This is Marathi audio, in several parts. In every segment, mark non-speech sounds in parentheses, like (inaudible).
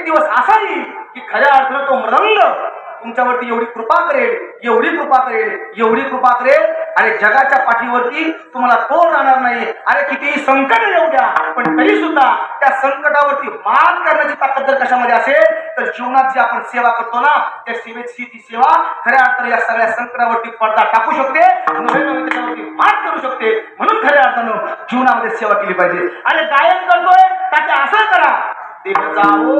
एक दिवस असा येईल की खऱ्या अर्थानं तो मृदंग तुमच्यावरती एवढी कृपा करेल एवढी कृपा करेल एवढी कृपा करेल अरे जगाच्या पाठीवरती तुम्हाला तो राहणार नाही? अरे कितीही संकट येऊ द्या पण तरी सुद्धा त्या संकटावरती मात करण्याची ताकद जर कशामध्ये असेल तर जीवनात जी आपण सेवा करतो ना त्या सेवेची ती सेवा खऱ्या अर्थानं या सगळ्या संकटावरती पडदा टाकू शकते त्याच्यावरती मात करू शकते. म्हणून खऱ्या अर्थानं जीवनामध्ये सेवा केली पाहिजे. आणि गायन करतोय त्याचे असं करा. देह जाओ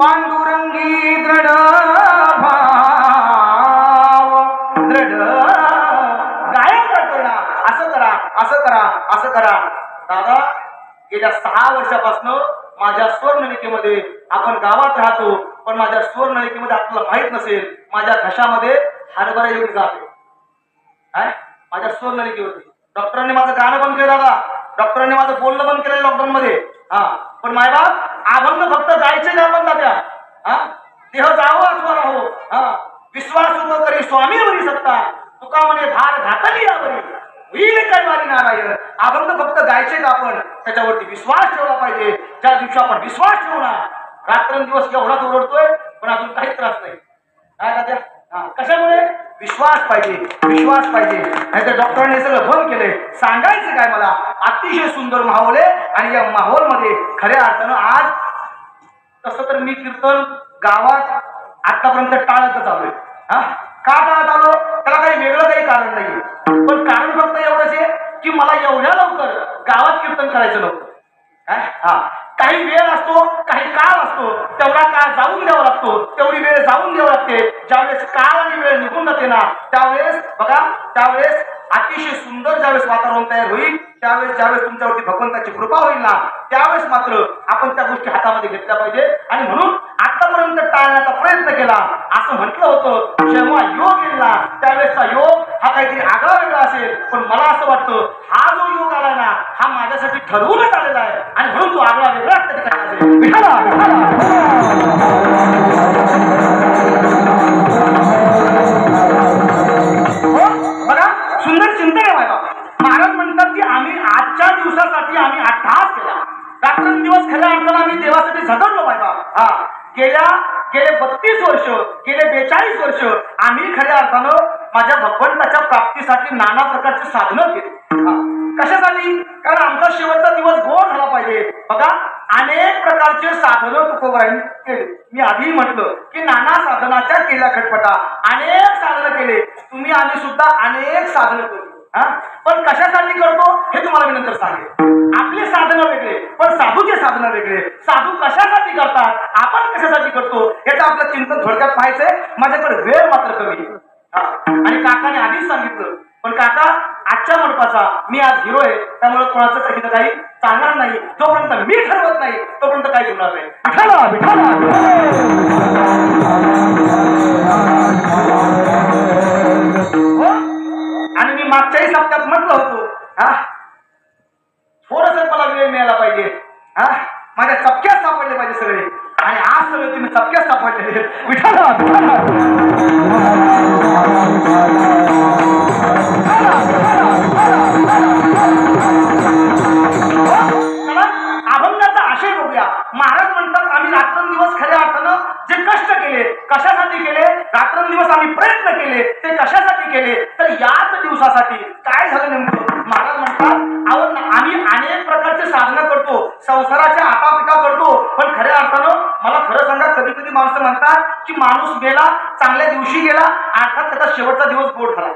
पांडुरंगी दृढ भाव दृढ गायन करतोय ना. असं करा असं करा असं करा. दादा गेल्या सहा वर्षापासून माझ्या स्वर्णलिकेमध्ये आपण गावात राहतो पण माझ्या स्वर्णलिकेमध्ये आपल्याला माहीत नसेल माझ्या घशामध्ये हरभरा एवढी जाते. काय? माझ्या स्वर्णलिकेवरती डॉक्टरांनी माझं गाणं बंद केलं दादा. डॉक्टरांनी माझं बोलणं बंद केलं लॉकडाऊन मध्ये हा. पण मायबाप अभंग फक्त जायचे ना बंद त्या हा? देह जावं अथवा राहो हा. विश्वास उभं करी स्वामीवरी सत्ता. तुका म्हणे भार घातली यावरी. होईल काय मारी नारायण. अभंग फक्त गायचे का आपण. त्याच्यावरती विश्वास ठेवला पाहिजे. ज्या दिवशी आपण विश्वास ठेवू ना रात्रंदिवस एवढाच ओरडतोय पण अजून काहीच त्रास नाही. काय का त्या कशामुळे? विश्वास पाहिजे विश्वास पाहिजे. नाहीतर डॉक्टरांनी सगळं बंद केलंय. सांगायचं काय मला? अतिशय सुंदर माहोल आहे आणि या माहोलमध्ये खऱ्या अर्थानं आज तसं तर मी कीर्तन गावात आतापर्यंत टाळतच आलोय. हा? का टाळत आलो? त्याला काही वेगळं काही कारण नाही पण कारण फक्त एवढंच आहे की मला एवढ्या लवकर गावात कीर्तन करायचं नव्हतं. हा. काही वेळ असतो काही काळ असतो तेवढा काळ जाऊन द्यावा लागतो. तेवढी वेळ जाऊन द्यावी लागते. ज्यावेळेस काळ आणि वेळ निघून जाते ना त्यावेळेस बघा त्यावेळेस अतिशय सुंदर ज्यावेळेस वातावरण तयार होईल त्यावेळेस ज्यावेळेस तुमच्यावरती भगवंताची कृपा होईल ना त्यावेळेस मात्र आपण त्या गोष्टी हातामध्ये घेतल्या पाहिजे. आणि म्हणून आतापर्यंत टाळण्याचा प्रयत्न केला असं म्हटलं होतं. जेव्हा योग येईल ना त्यावेळेसचा योग हा काहीतरी आगळा वेगळा असेल. पण मला असं वाटतं हा जो योग आला ना हा माझ्यासाठी ठरवूनच आलेला आहे. आणि म्हणून तो आगळा वेगळा काय असेल साधनं केली कशा कशासाठी? कारण आमचा शेवटचा दिवस गोड झाला पाहिजे. बघा अनेक प्रकारचे साधनं तुकोबाईंनी केले. मी आधी म्हटलं की नाना साधनाच्या केल्या खटपटा. अनेक साधनं केले. तुम्ही आम्ही सुद्धा अनेक साधनं करू पण कशासाठी करतो? हे तुम्हाला मी नंतर सांगेल आपले साधनं वेगळे पण साधूचे साधनं वेगळे. साधू कशासाठी करतात? आपण कशासाठी करतो? याचं आपलं चिंतन थोडक्यात पाहायचंय माझ्याकडे वेळ मात्र कमी आहे. आणि काकाने आधीच सांगितलं पण काका आजच्या मंडपाचा मी आज हिरो आहे त्यामुळे कोणाचं काही काही चालणार नाही. जोपर्यंत मी ठरवत नाही तोपर्यंत काही होणार नाही. विठाला, विठाला, हो? आणि मी मागच्याही सप्त्यात म्हटलं होतो हा? थोडस मला वेळ मिळाला पाहिजे हा? माझ्या चपक्यात सापडले पाहिजे सगळे. आणि आज सगळे तुम्ही चपक्यात सापडलेले विठाला, माणसं म्हणतात की माणूस गेला चांगल्या दिवशी गेला अर्थात त्याचा शेवटचा दिवस गोड झाला.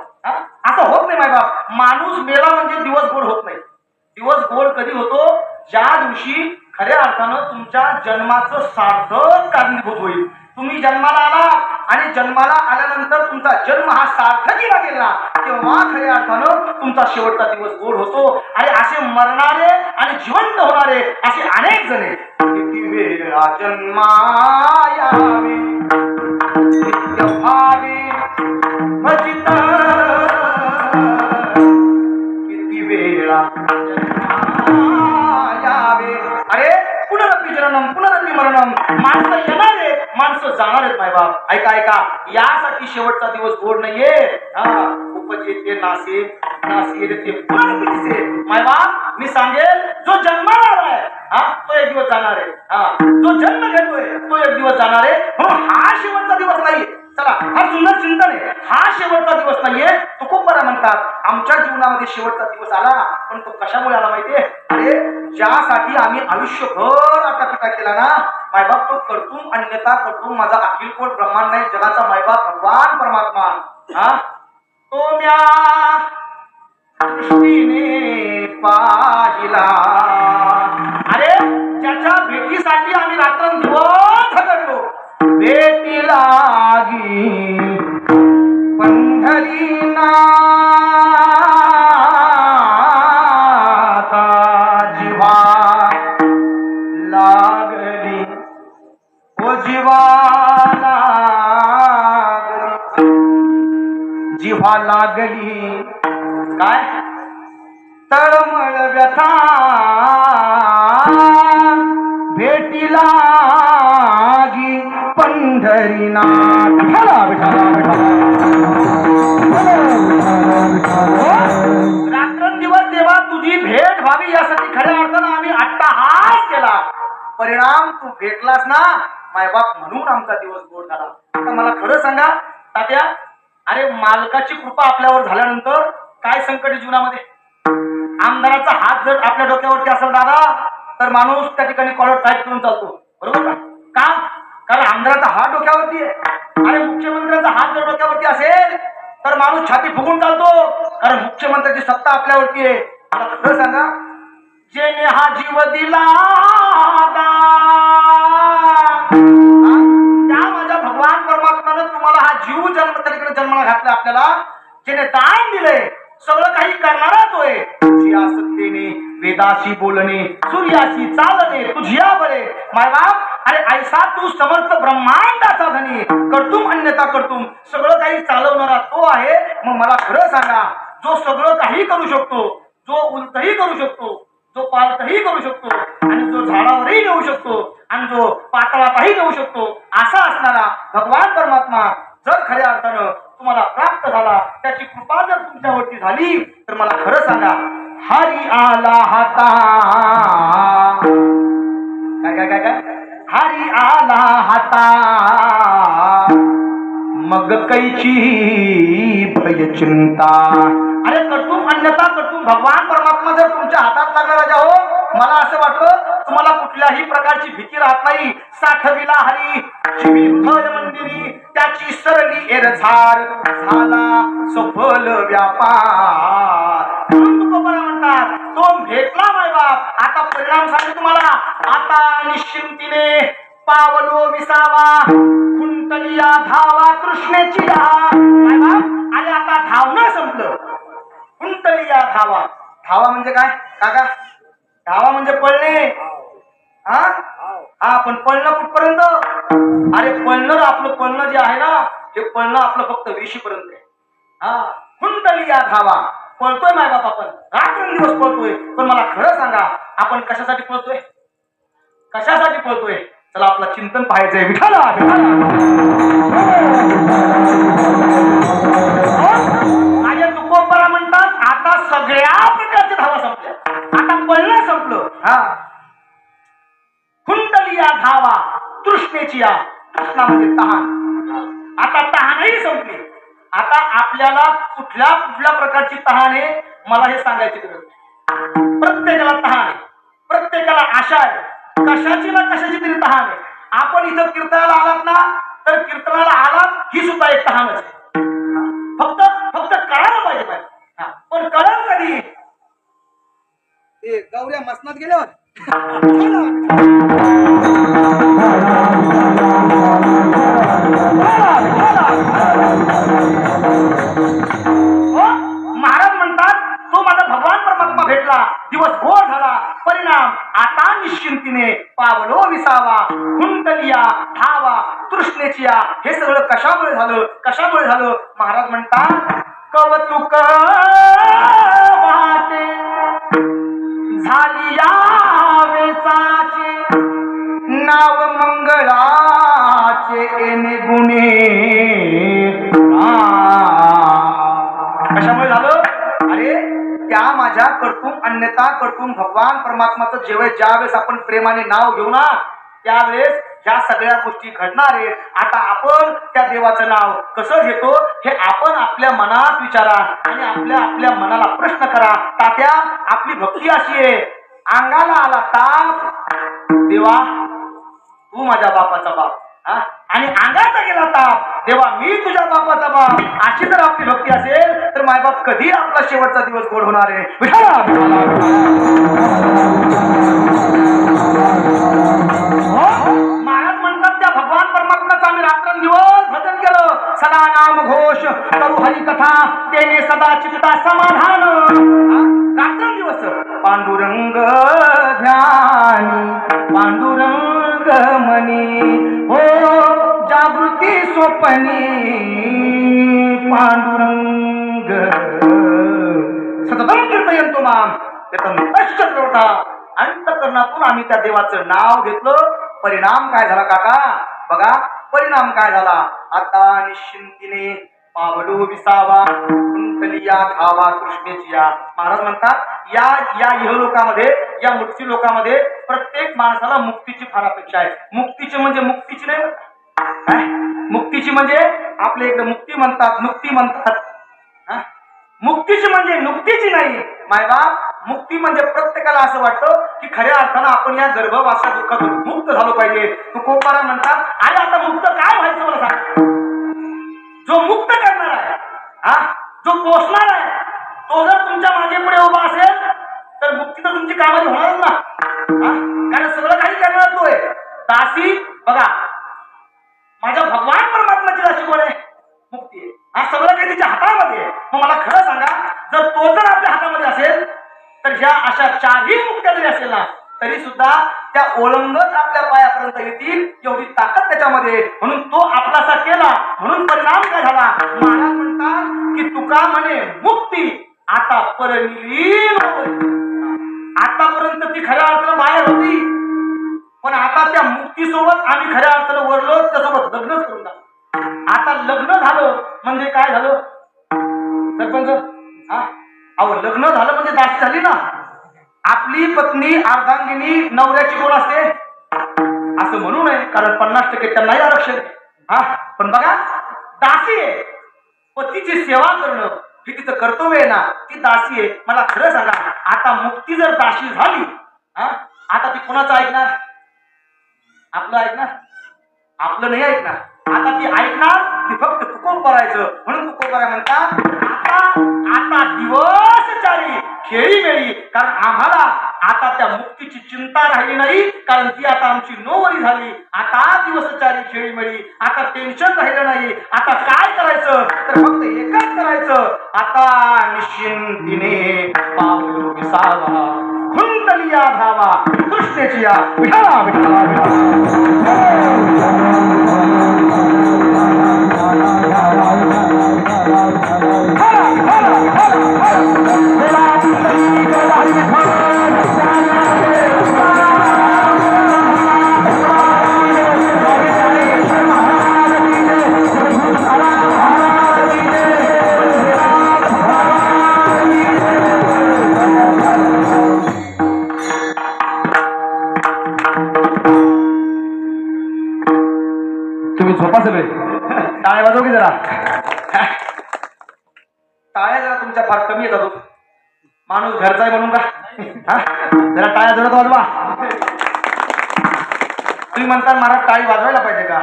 असं होत नाही मायबाप माणूस मेला म्हणजे दिवस गोड होत नाही. दिवस गोड कधी होतो? ज्या दिवशी खऱ्या अर्थानं तुमच्या जन्माचं सार्थक कारणीभूत होईल. तुम्ही जन्माला आला आणि जन्माला आल्यानंतर तुमचा जन्म हा सार्थकीला गेला. तेव्हा खऱ्या अर्थानं तुमचा शेवटचा दिवस गोड होतो आणि असे मरणारे आणि जिवंत होणारे असे अनेक जण आहेत. वेळा जन्मायावे. माणसं जाणार आहेत माय बाप. ऐका ऐका. यासाठी शेवटचा दिवस गोड नाहीये. हा उपजे ते नासे नासे ते पुनरपी दिसे मायबाप मी सांगेल जो जन्माला आलाय हा तो एक दिवस जाणार आहे. हा जो जन्म घेतोय तो एक दिवस जाणार आहे. म्हणून हा शेवटचा नाहीये चला हा सुंदर चिंतन आहे. हा शेवटचा दिवस नाहीये. तो खूप बरा म्हणतात आमच्या जीवनामध्ये शेवटचा दिवस आला पण तो कशामुळे आला माहितीये? अरे ज्यासाठी आम्ही आयुष्यभर आटापिटा केला ना मायबाप तो करतूम अन्यता करतूम माझा अखिल कोट ब्रह्मांड नाही जगाचा मायबाप भगवान परमात्मा. हा? तो म्या दृष्टीने पाहिला. अरे ज्याच्या भेटीसाठी आम्ही रात्रंदिवस भेटीला लागी पंढरी पंढरीनाथा जीवा लागली. ओ जीवा लागली. लागली. काय? तळमळ व्यथा पंढरीनाथ विठ्ठला, विठ्ठला, विठ्ठला. रात्रंदिवस देवा तुझी भेट व्हावी यासाठी खऱ्या अर्थानं आम्ही अट्टाहास केला. परिणाम तू भेटलास ना मायबाप म्हणून आमचा दिवस गोड झाला. आता मला खरं सांगा तात्या अरे मालकाची कृपा आपल्यावर झाल्यानंतर काय संकट आहे जीवनामध्ये? आमदाराचा हात जर आपल्या डोक्यावरती असेल दादा तर माणूस त्या ठिकाणी कॉलर टाईप करून चालतो. बरोबर का? कारण आमदाराचा हात डोक्यावरती आहे. आणि मुख्यमंत्र्यांचा हात जर डोक्यावरती असेल तर माणूस छाती फुगून चालतो. कारण मुख्यमंत्र्याची सत्ता आपल्यावरती आहे. मला खरं सांगा जेने हा जीव दिला त्या माझ्या भगवान परमात्म्यानं तुम्हाला हा जीव जन्म तरीकडे जन्माला घातला आपल्याला. जेने दान दिलंय सगळं काही करणाराच होय. तुझ्या सत्तेने वेदाशी बोलणे सूर्याशी चालणे तुझ्या बळे मायबाप अरे ऐसा तू समर्थ ब्रह्मांडाचा धनी करतुम अन्यता करतुम. सगळं काही चालवणारा तो आहे. मग मला खरं सांगा जो सगळं काही करू शकतो जो उलटही करू शकतो जो पालतही करू शकतो आणि जो झाडावरही नेऊ शकतो आणि जो पातळातही नेऊ शकतो असा असणारा भगवान परमात्मा जर खऱ्या अर्थानं तुम्हाला प्राप्त झाला त्याची कृपा जर तुमच्यावरती झाली तर मला खरं सांगा हरी आला हाता. काय काय काय काय? हरी आला हाता. मग कैची भय चिंता. अरे कर्तुम अन्यथा कर्तुम भगवान परमात्मा जर तुमच्या हातात लागला राजा हो मला असं वाटतं तुम्हाला कुठल्याही प्रकारची भीती राहत नाही. साठविला हरी. शिवी भय मंदिरी त्याची सरली एरझार. झाला सफल व्यापार. म्हणतात. तो भेटला माय बाप आता परिणाम सांगतो तुम्हाला. आता निश्चिंतीने पावलो विसावा कुंटलिया धावा कृष्णेची धावा आणि आता धावणं संपलं. कुंटलिया धावा. धावा म्हणजे काय? काका? धावा म्हणजे पळणे. हा? हा पण पळणं कुठपर्यंत? अरे पळणं आपलं पळणं जे आहे ना हे पळणं आपलं फक्त वेशीपर्यंत आहे. हा? कुंटलिया धावा. पळतोय माय बाप आपण. रात्रंदिवस पळतोय. पण मला खरं सांगा आपण कशासाठी पळतोय? कशासाठी पळतोय? चला आपला चिंतन पाहायचंय विठाला माझ्या तुकोपरा म्हणतात आता सगळ्या प्रकारच्या धावा संपल्या. आता पळणं संपलं. हा. कुंडलिया धावा तृष्णेची या तृष्णा म्हणजे तहान. आता तहानही संपली. आता आपल्याला कुठल्या कुठल्या प्रकारची तहान आहे मला हे सांगायची गरज प्रत्येकाला तहान आहे. प्रत्येकाला आशा आहे. कशाची ना कशाची तरी तहान आहे. आपण इथं कीर्तनाला आलात ना तर कीर्तनाला आलात ही सुद्धा एक तहानच आहे. फक्त फक्त कळायला पाहिजे पण कळलं कधी? ते गौऱ्या मसनात गेल्यावर. (laughs) निश्चिंतीने पावलो विसावा खुंटलिया धावा तृष्णेचिया हे सगळं कशामुळे झालं? कशामुळे झालं? महाराज म्हणतात कवतुक अन्यथा कडतून भगवान परमात्माचं जेव्हा ज्यावेळेस आपण प्रेमाने नाव घेऊ ना त्यावेळेस ह्या सगळ्या गोष्टी घडणार आहेत. आता आपण त्या देवाचं नाव कसं घेतो हे आपण आपल्या मनात विचारा आणि आपल्या आपल्या मनाला प्रश्न करा. तात्या आपली भक्ती अशी आहे. अंगाला आला ताप. देवा तू माझ्या बापाचा बाप. आणि अंगाचा गेला ताप. देवा मी तुझ्या बापाचा बाप. अशी जर आपली भक्ती असेल तर मायबाप कधी आपला शेवटचा दिवस गोड होणार आहे. हो? महाराज म्हणतात त्या भगवान परमात्माचा आम्ही रात्रंदिवस भजन केलं. सदा नाम घोष करू हरी कथा तेने सदा चित्ता समाधान. रात्रंदिवस. पांडुरंग ध्यानी पांडुरंग मनी हो जागृती स्वप्नी पांडुरंग। सततम कीर्तयंतो माम यतम होता अंतकरणातून आम्ही त्या देवाचं नाव घेतलं. परिणाम काय झाला काका? बघा परिणाम काय झाला? आता निश्चिंतीने पावलो विसावा कुंतलिया खावा कृष्णेची या महाराज म्हणतात या या इहलोकामध्ये या मुक्ती लोकामध्ये प्रत्येक माणसाला मुक्तीची फार अपेक्षा आहे. मुक्तीची म्हणजे मुक्तीची नाही मुक्तीची म्हणजे आपल्या इकडे मुक्ती म्हणतात मुक्ती म्हणतात. मुक्तीची म्हणजे नुकतीची नाही. मायबाप मुक्ती म्हणजे प्रत्येकाला असं वाटतं की खऱ्या अर्थानं आपण या गर्भवासा दुःखातून मुक्त झालो पाहिजे. कोपारा म्हणतात आणि आता मुक्त काय व्हायचं मला सांग? जो मुक्त करणार आहे हा? जो पोचणार आहे तो जर तुमच्या मागे पुढे उभा असेल तर मुक्ती तर तुमची कामाची होणार ना? कारण सगळं काही करणार तो आहे दासी बघा माझ्या भगवान परमात्माची दासी कोण आहे? मुक्ती आहे. हा सगळं काही तिच्या हातामध्ये आहे. मग मला खरं सांगा जर तो जर आपल्या हातामध्ये असेल तर ह्या अशा चारही मुक्त्या जरी असेल ना तरी सुद्धा त्या ओलंगत आपल्या पायापर्यंत येतील एवढी ताकद त्याच्यामध्ये. म्हणून तो आपलासा केला. म्हणून परिणाम काय झाला? महाराज म्हणतात की तुका म्हणे मुक्ती. आता परलीन आतापर्यंत ती खऱ्या अर्थानं बाहेर होती. पण आता त्या मुक्तीसोबत आम्ही खऱ्या अर्थानं वरलो त्यासोबत लग्नच करून टाकलं. आता लग्न झालं. म्हणजे काय झालं? सरपंच हा? अहो लग्न झालं म्हणजे दास झाली ना. आपली पत्नी अर्धांगिनी नवऱ्याची कोण असते. असं म्हणू नये कारण पन्नास टक्के त्यांनाही आरक्षण हा पण बघा दासी आहे. पतीची सेवा करणं ही तिचं कर्तव्य आहे ना. ती दासी आहे. मला खरं सांगा आता मुक्ती जर दासी झाली हा आता ती कोणाचं ऐकणार? आपलं ऐकणार? आपलं नाही ऐकणार. आता ती ऐकणार ती फक्त तुकोब करायचं म्हणून तुकोब कराय म्हणतात आता आता दिवस चारी खेळी मेळी. कारण आम्हाला आता त्या मुक्तीची चिंता राहिली नाही. कारण ती आता आमची नोवरी झाली. आता दिवसचारी खेळी मेळी. आता टेन्शन राहिलं नाही. आता काय करायचं? तर फक्त एकच करायचं. आता निश्चिंतीने पावलो विसावा. खुंटलिया धावा. कृष्णेची या. विठाला विठाला विठाला तुम्ही झोपा सगळे. टाळ्या वाजव की जरा. टाळ्या जरा तुमच्या फार कमी येतात हो. माणूस घरचा आहे म्हणून का? जरा टाळ्या जरा वाजवा. तुम्ही म्हणता मला टाळी वाजवायला पाहिजे का?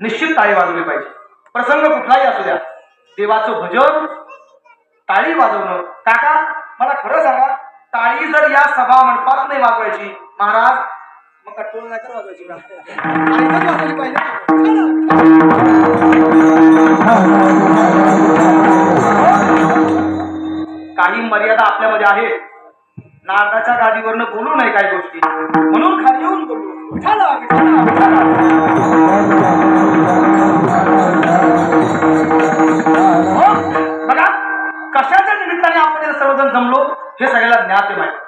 निश्चित टाळी वाजवली पाहिजे. प्रसंग कुठलाही असू द्या. देवाचं भजन टाळी वाजवणं. काका मला खरं सांगा टाळी जर या सभा मंडपात नाही वाजवायची महाराज मग नाही तर वाजवायची काही मर्यादा आपल्यामध्ये आहे. नारदाच्या गादीवरनं बोलू नाही काही गोष्टी. म्हणून खाली येऊन हो, बघा कशाच्या निमित्ताने आपण सर्वजण जमलो हे सगळ्याला ज्ञात माहिती